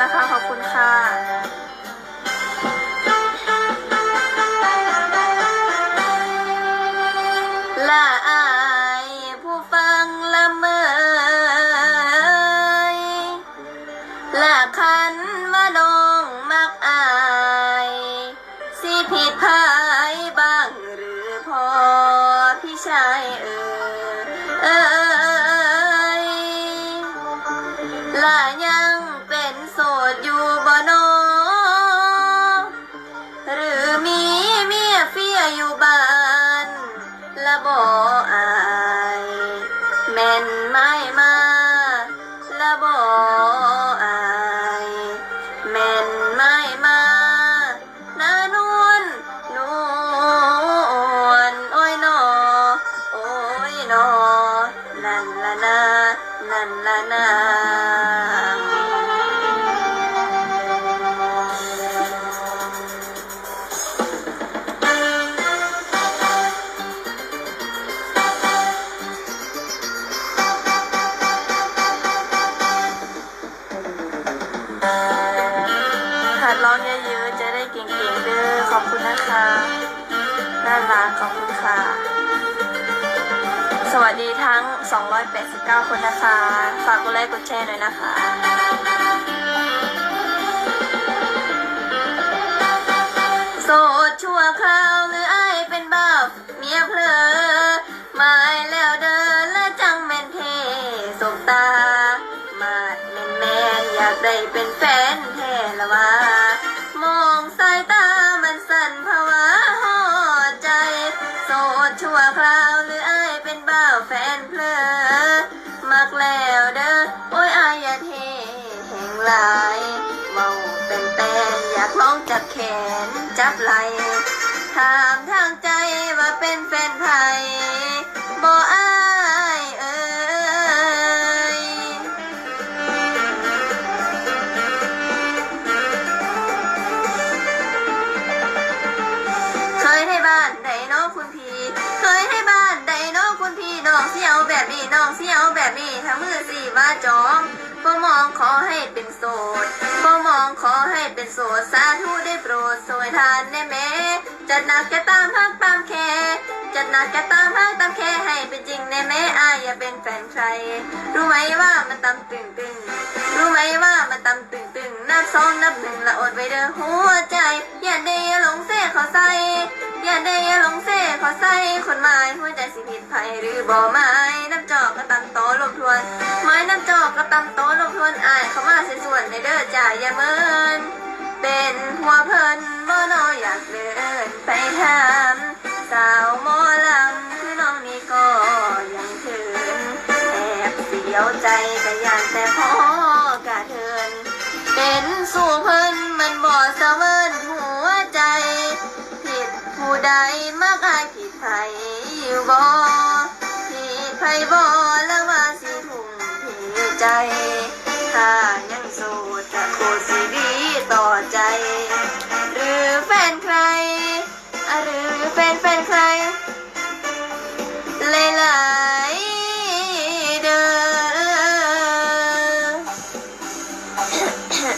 นะคะ ขอบคุณค่ะ อายแม่นไม่มาละบ่อายแม่นไม่มาหน้านวลนวลโอ้ยนอโอ้ยนอนั่นละนานั่นละนา องเยอะๆ จะได้เก่งๆเด้อขอบคุณนะคะ น่ารักขอบคุณค่ะ สวัสดีทั้ง 289 คนนะคะ ฝากกดไลค์กดแชร์หน่อยนะคะโสดชั่วคราวหรือไอายเป็นบ้าเมียเพลอหมายแล้วเดินและจังแมนเทสบตา มาดแมนแมนอยากได้เป็นแฟนแท้ละว่า ชั่วคราวหรือไอายเป็นบ้าแฟนเพลอมักแล้วเด้อโอ้ยอายอย่าเทแห่งหลายเมาเป็นแตนอยากลองจับแขนจับไหลถามทางใจว่าเป็นแฟนไผ นี้น้องเสียวแบบนี้ทั้งมือสี่ว่าจองก็มองขอให้เป็นโสดก็มองขอให้เป็นโสดสาธุได้โปรดสวยทานได้แม่จัดหนักจะตามพักตามแค่จะหนักจะตามพักตามแค่ให้เป็นจริงในแม่อายอย่าเป็นแฟนใคร รู้ไหมว่ามันตำตึงตึงรู้ไหมว่ามันตั้มตึง นับสองนับหนึ่งละอดไปเด้อหัวใจ อย่าได้หลงเส้เขาใส่อย่าได้หลงเส้ขอใส่คนหมายหัวใจสิผิดภัยหรือบ่ไม้น้ำจอกก็ตำโตลมทวนไม้น้ำจอกก็ตำโตลมทวนอายเขามาเสียส่วนในเด้อจ่ายอย่าเมินเป็นหัวเพิ่นบ่นออยากเดินไปถามสาวหมอลำคือน้องนี่ก็ยังเถินแอบเสียวใจก็ยานแต่พอ เป็นสู่เพิ่นมันบ่เสมอหัวใจ ผิดผู้ใดมักอายผิดไผอยู่บ่ผิดไผบ่แล้วว่าสิทุ่มเทใจ ถ้ายังโสดจะโคตรสิดีต่อใจ หรือแฟนใคร หรือแฟนแฟนใคร